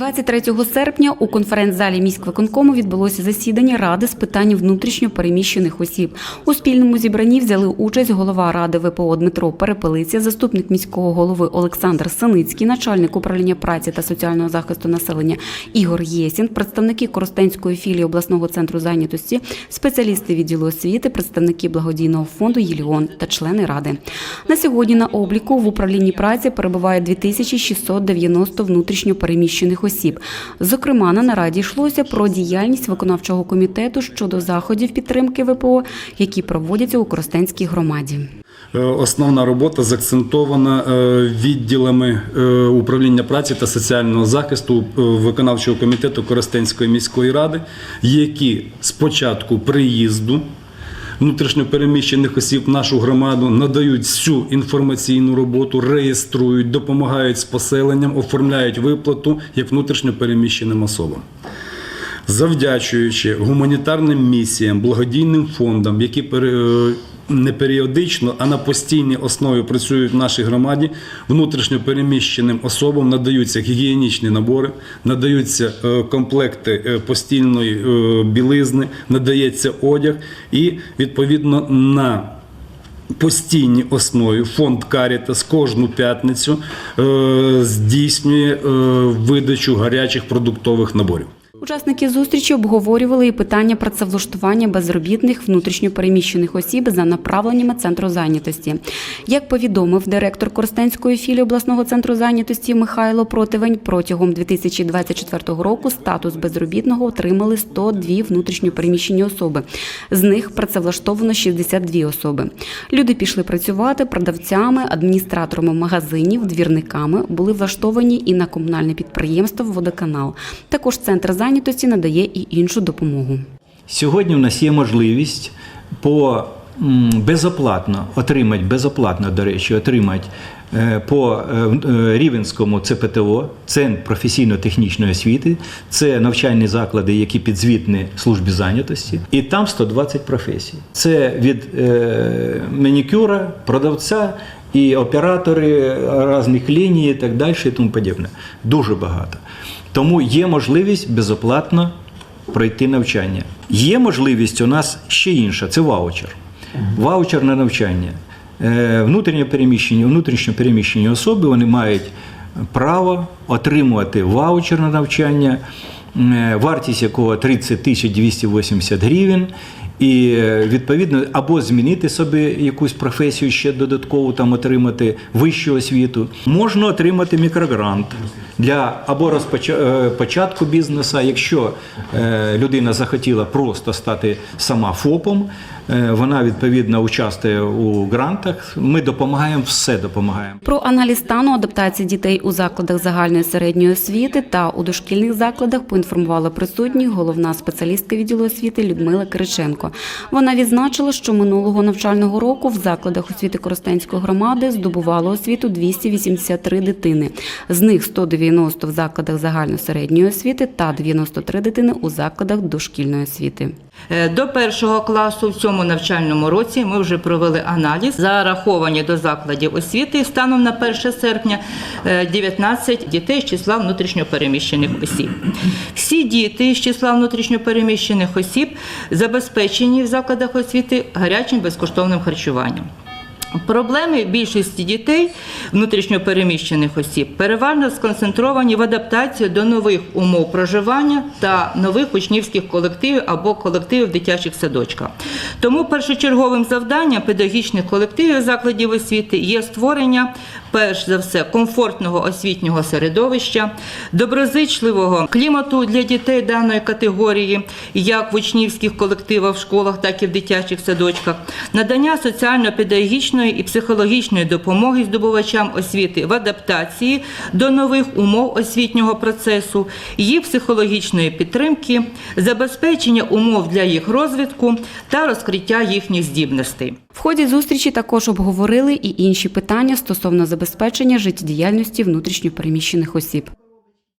23 серпня у конференц-залі міськвиконкому відбулося засідання Ради з питань внутрішньо переміщених осіб. У спільному зібранні взяли участь голова Ради ВПО Дмитро Перепелиця, заступник міського голови Олександр Саницький, начальник управління праці та соціального захисту населення Ігор Єсін, представники Коростенської філії обласного центру зайнятості, спеціалісти відділу освіти, представники благодійного фонду Єліон та члени ради. На сьогодні на обліку в управлінні праці перебуває 2690 внутрішньо переміщених осіб. Зокрема, на нараді йшлося про діяльність виконавчого комітету щодо заходів підтримки ВПО, які проводяться у Коростенській громаді. Е, Основна робота заакцентована е, відділами е, управління праці та соціального захисту виконавчого комітету Коростенської міської ради, які з початку приїзду внутрішньопереміщених осіб нашу громаду надають всю інформаційну роботу, реєструють, допомагають з поселенням, оформляють виплату як внутрішньопереміщеним особам. Завдячуючи гуманітарним місіям, благодійним фондам, які не періодично, а на постійній основі працюють в нашій громаді, внутрішньо переміщеним особам надаються гігієнічні набори, надаються е, комплекти е, постільної е, білизни, надається одяг і відповідно на постійній основі фонд Карітас кожну п'ятницю здійснює видачу гарячих продуктових наборів. Учасники зустрічі обговорювали і питання працевлаштування безробітних внутрішньопереміщених осіб за направленнями центру зайнятості. Як повідомив директор Коростенської філії обласного центру зайнятості Михайло Противень, протягом 2024 року статус безробітного отримали 102 внутрішньопереміщені особи. З них працевлаштовано 62 особи. Люди пішли працювати продавцями, адміністраторами магазинів, двірниками, були влаштовані і на комунальне підприємство Водоканал. Також центр зайнятості надає і іншу допомогу. Сьогодні в нас є можливість по безоплатно отримати, безоплатно, до речі, отримати е, по е, е, Рівенському ЦПТО, Центр професійно-технічної освіти, це навчальні заклади, які підзвітні службі зайнятості, і там 120 професій. Це від манікюра, продавця і оператори різних ліній, і так далі, і тому подібне. Дуже багато. Тому є можливість безоплатно пройти навчання. Є можливість у нас ще інша це ваучер. Ваучер на навчання. Е, Внутрішньо переміщені, внутрішньо переміщені особи вони мають право отримувати ваучер на навчання, е, вартість якого 30 тисяч 280 гривень. І е, відповідно або змінити собі якусь професію ще додатково там отримати вищу освіту. Можна отримати мікрогрант для або е, початку бізнесу. Якщо е, людина захотіла просто стати сама ФОПом, е, вона відповідно участвує у грантах. Ми допомагаємо, все допомагаємо. Про аналіз стану адаптації дітей у закладах загальної середньої освіти та у дошкільних закладах поінформувала присутніх головна спеціалістка відділу освіти Людмила Кириченко. Вона відзначила, що минулого навчального року в закладах освіти Коростенської громади здобувало освіту 283 дитини. З них 190 в закладах загальної середньої освіти та 93 дитини у закладах дошкільної освіти. Е, До першого класу в цьому навчальному році ми вже провели аналіз. Зараховані до закладів освіти станом на 1 серпня е, 19 дітей з числа внутрішньопереміщених осіб. Всі діти з числа внутрішньопереміщених осіб забезпечені в закладах освіти гарячим безкоштовним харчуванням. Проблеми більшості дітей внутрішньопереміщених осіб переважно сконцентровані в адаптації до нових умов проживання та нових учнівських колективів або колективів дитячих садочках. Тому першочерговим завданням педагогічних колективів закладів освіти є створення, перш за все, комфортного освітнього середовища, доброзичливого клімату для дітей даної категорії, як в учнівських колективах в школах, так і в дитячих садочках, надання соціально-педагогічної і психологічної допомоги здобувачам освіти в адаптації до нових умов освітнього процесу, її психологічної підтримки, забезпечення умов для їх розвитку та розкриття їхніх здібностей. В ході зустрічі також обговорили і інші питання стосовно забезпечення життєдіяльності внутрішньопереміщених осіб.